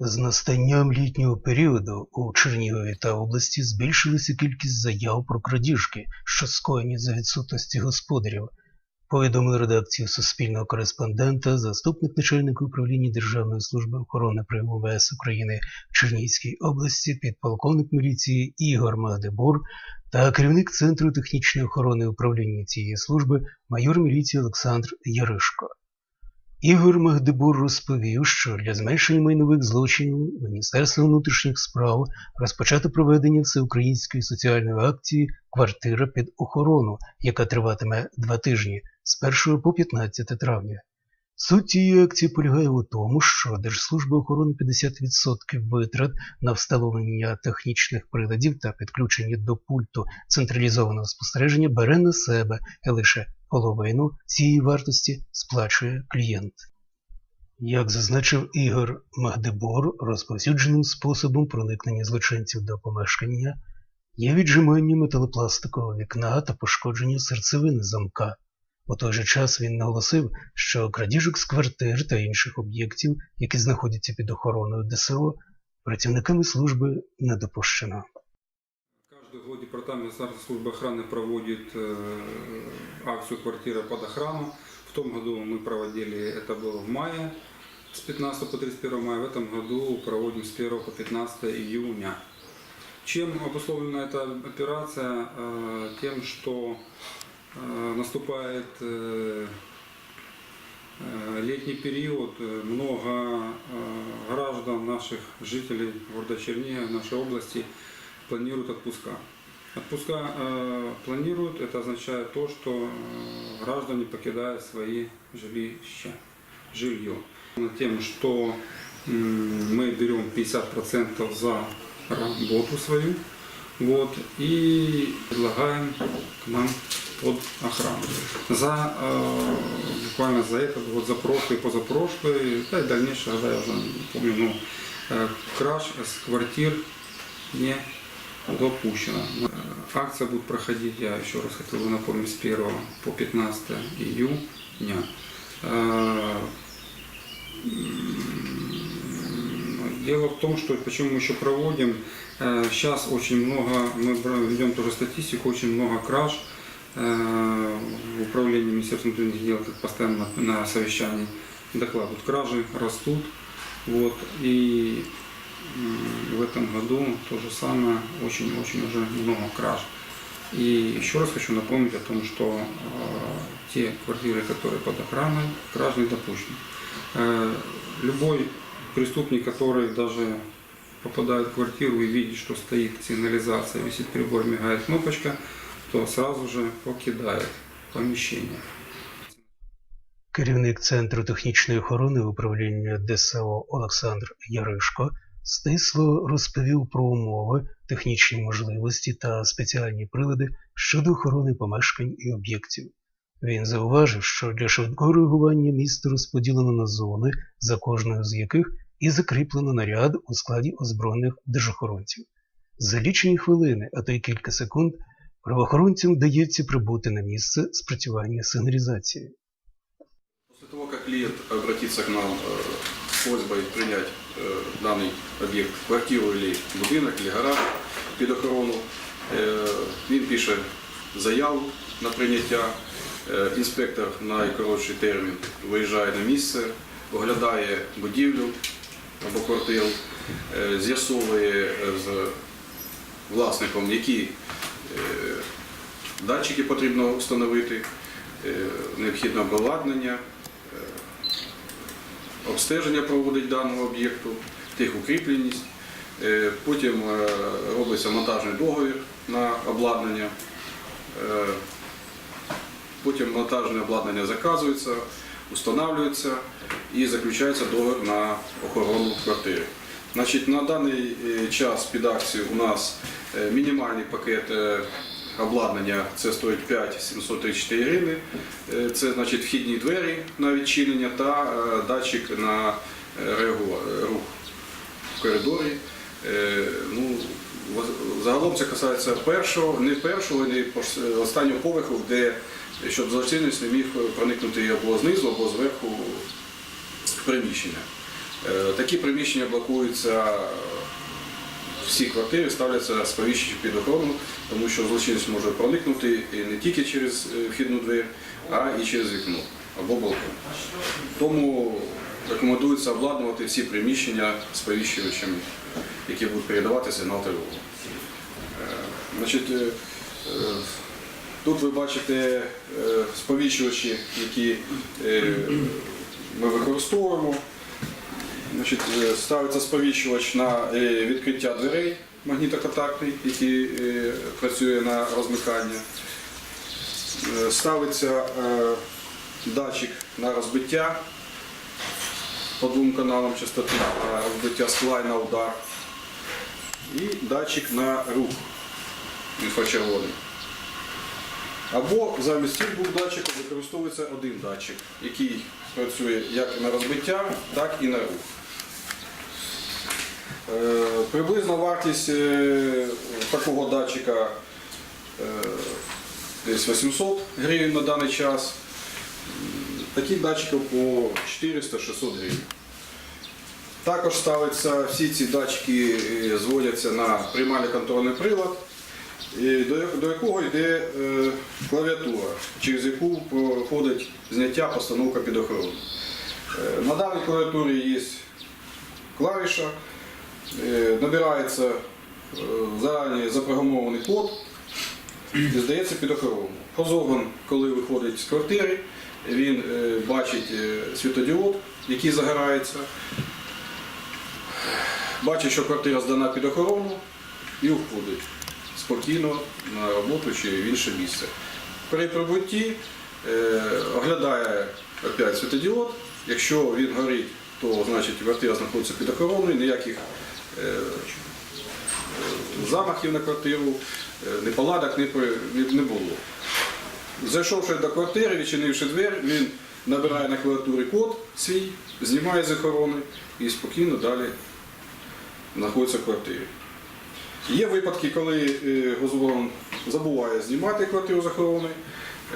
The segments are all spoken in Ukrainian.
З настанням літнього періоду у Чернігові та області збільшилася кількість заяв про крадіжки, що скоєні за відсутності господарів. Повідомив редакцію Суспільного кореспондента заступник начальника управління Державної служби охорони при МВС України в Чернігівській області, підполковник міліції Ігор Магдебур та керівник Центру технічної охорони управління цієї служби майор міліції Олександр Яришко. Ігор Магдебур розповів, що для зменшення майнових злочинів Міністерство внутрішніх справ розпочато проведення всеукраїнської соціальної акції Квартира під охорону, яка триватиме два тижні з 1 по 15 травня. Суть цієї акції полягає у тому, що Держслужба охорони 50% витрат на встановлення технічних приладів та підключення до пульту централізованого спостереження бере на себе лише половину цієї вартості сплачує клієнт. Як зазначив Ігор Магдебор, розповсюдженим способом проникнення злочинців до помешкання є віджимання металопластикового вікна та пошкодження серцевини замка. У той же час він наголосив, що крадіжок з квартир та інших об'єктів, які знаходяться під охороною ДСО, працівниками служби не допущено Каждый год департамент государственной службы охраны проводит э, акцию «Квартира под охрану». В том году мы проводили, это было в мае, с 15 по 31 мая. В этом году проводим с 1 по 15 июня. Чем обусловлена эта операция? Э, Тем, что э, наступает э, э, летний период, э, много э, граждан, наших жителей города Чернигова, нашей области планируют отпуска. Отпуска э, планируют, это означает то, что э, граждане покидают свои жилища, жилье. Тем, что м, мы берем 50% за работу свою, вот, и предлагаем к нам под охрану. За, э, буквально за это, вот за прошлый, позапрошлый, да и дальнейшие года, я уже не помню, ну, э, краж с квартир не допущено. Э, Акция будет проходить, я еще раз хотел бы напомнить, с 1 по 15 июня. Э, Дело в том, что почему мы еще проводим, э, сейчас очень много, мы ведем тоже статистику, очень много краж э, в управлении Министерства внутренних дел, как постоянно на совещании докладывают, кражи растут, вот, и в этом году то же самое, очень-очень уже много краж. И еще раз хочу напомнить о том, что э, те квартиры, которые под охраной, краж не допущены. Э, любой преступник, который даже попадает в квартиру и видит, что стоит сигнализация, висит прибор, мигает кнопочка, то сразу же покидает помещение. Керівник Центру технічної охорони управління ДСО Олександр Яришко стисло розповів про умови, технічні можливості та спеціальні прилади щодо охорони помешкань і об'єктів. Він зауважив, що для швидкого реагування місто розподілено на зони, за кожною з яких і закріплено наряд у складі озброєних держохоронців. За лічені хвилини, а то й кілька секунд, правоохоронцям вдається прибути на місце спрацювання сигналізації. После того, как клиент обратится к нам э, просьбой принять э, данный объект, квартиру или будинок, или гараж під охорону, е, він пише заяву на прийняття. Е, Інспектор на найкоротший термін виїжджає на місце, оглядає будівлю або квартиру, е, з'ясовує з власником, які е, датчики потрібно встановити, е, необхідне обладнання, обстеження проводить даного об'єкту, техукріпленість. Е, Потім е, робиться монтажний договір на обладнання. Е, Потім монтажне обладнання заказується, встановлюється і заключається договір на охорону квартири. Значить, на даний час під акцію у нас мінімальний пакет обладнання це стоїть 5 734 гривни. Е, Це значить вхідні двері на відчинення та е, датчик на е, рух в коридорі. Ну, загалом це касається першого, не першого, не останнього поверху, де щоб злочинець не міг проникнути або знизу, або зверху приміщення. Такі приміщення блокуються всі квартири ставляться сповіщення під охорону, тому що злочинець може проникнути не тільки через е, вхідну двері, а і через вікно або балкон. Тому рекомендується обладнувати всі приміщення сповіщувачами, які будуть передавати сигнал тривоги. Е, е, тут ви бачите сповіщувачі, які ми використовуємо. Значить, е, ставиться сповіщувач на е, відкриття дверей магнітоконтактний, який е, працює на розмикання. Ставиться датчик на розбиття по двом каналам частоти, на розбиття скла і на удар. І датчик на рух інфрачервоний. Або замість цих двох датчиків використовується один датчик, який працює як на розбиття, так і на рух. Е, Приблизна вартість е, такого датчика е, десь 800 гривень на даний час. Таких датчиків по 400-600 гривень. Також ставиться, всі ці датчики зводяться на приймальний контрольний прилад, до, якого йде е, клавіатура, через яку проходить зняття постановка під охорону. Е, на даній клавіатурі є клавіша, е, набирається зарані запрограмований код і здається під охорону. Хозорган, коли виходить з квартири, він бачить світодіод, який загорається, бачить, що квартира здана під охорону і входить спокійно на роботу чи в інше місце. При прибутті е, оглядає опять світодіод. Якщо він горить, то значить квартира знаходиться під охороною, ніяких е, е, замахів на квартиру, е, неполадок не, не було. Зайшовши до квартири, відчинивши двері, він набирає на клавіатурі код свій, знімає з охорони і спокійно далі знаходиться в квартирі. Є випадки, коли е, забуває знімати квартиру з охорони.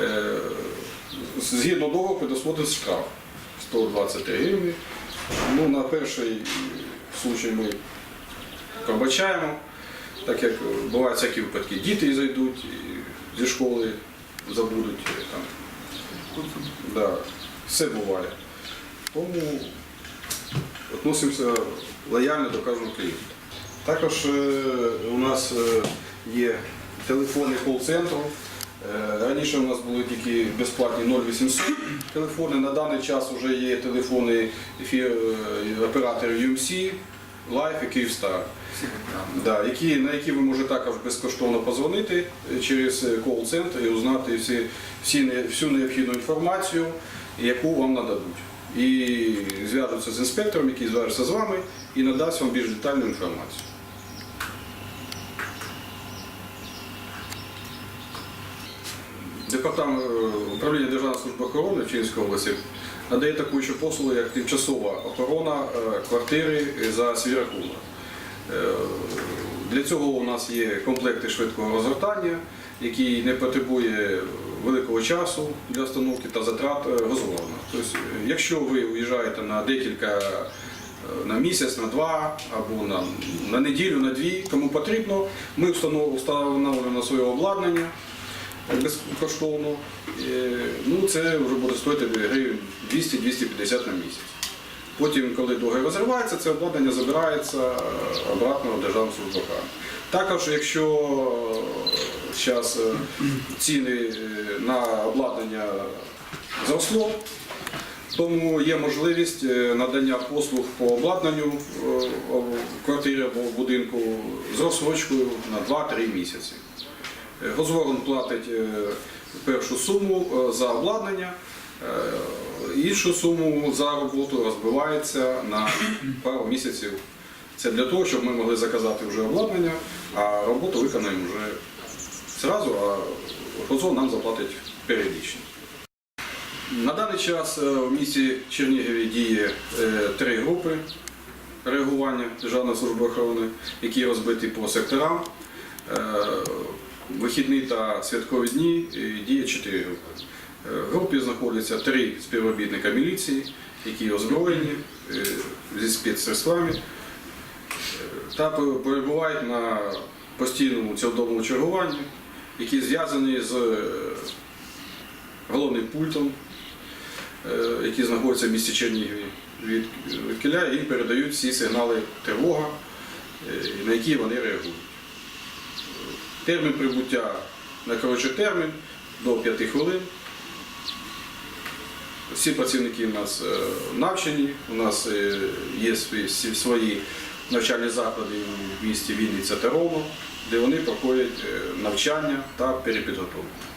Е, Згідно договору предусмотрений штраф 120 гривень. Ну, на перший случай ми пробачаємо, так як бувають всякі випадки, діти зайдуть зі школи забудуть. е, Там. Да, все буває. Тому відносимося лояльно до кожного клієнта. Також е, у нас е, є телефони кол-центру. Е, Раніше у нас були тільки безплатні 0800 телефони. На даний час вже є телефони операторів UMC, Life і Kyivstar. Да, які, на які ви можете також безкоштовно позвонити через кол-центр і узнати всі, всі, всю необхідну інформацію, яку вам нададуть. І зв'яжуться з інспектором, який зв'яжеться з вами і надасть вам більш детальну інформацію. Департамент е, управління Державної служби охорони в Чинській області надає таку ще послугу, як тимчасова охорона е, квартири за свій рахунок. Е, Для цього у нас є комплекти швидкого розгортання, який не потребує великого часу для установки та затрат е. Тобто, якщо ви уїжджаєте на декілька на місяць, на два або на, на неділю, на дві, кому потрібно, ми встанов- встановлюємо своє обладнання безкоштовно. Е, Ну, це вже буде стоїти гривень 200-250 на місяць. Потім, коли договір розривається, це обладнання забирається е, обратно в Державну службу охорони. Також, якщо зараз ціни е, на обладнання зросло, тому є можливість е, надання послуг по обладнанню е, в квартирі або в будинку з розсрочкою на 2-3 місяці. Е, Госворон платить е, першу суму е, за обладнання, іншу суму за роботу розбивається на пару місяців. Це для того, щоб ми могли заказати вже обладнання, а роботу виконаємо вже зразу, а Госворон нам заплатить періодично. На даний час в місті Чернігові діє три групи реагування Державної служби охорони, які розбиті по секторам. Вихідні та святкові дні діє чотири групи. Е, В групі знаходяться три співробітника міліції, які озброєні е, зі спецсредствами е, та перебувають на постійному цілодобовому чергуванні, які зв'язані з головним пультом, який знаходиться в місті Чернігові. Від, кіля їм передають всі сигнали тривога, на які вони реагують. Термін прибуття на коротший термін до 5 хвилин. Всі працівники у нас е, навчені, у нас е, є свої, навчальні заклади в місті Вінниця та Рома, де вони проходять е, навчання та перепідготовку.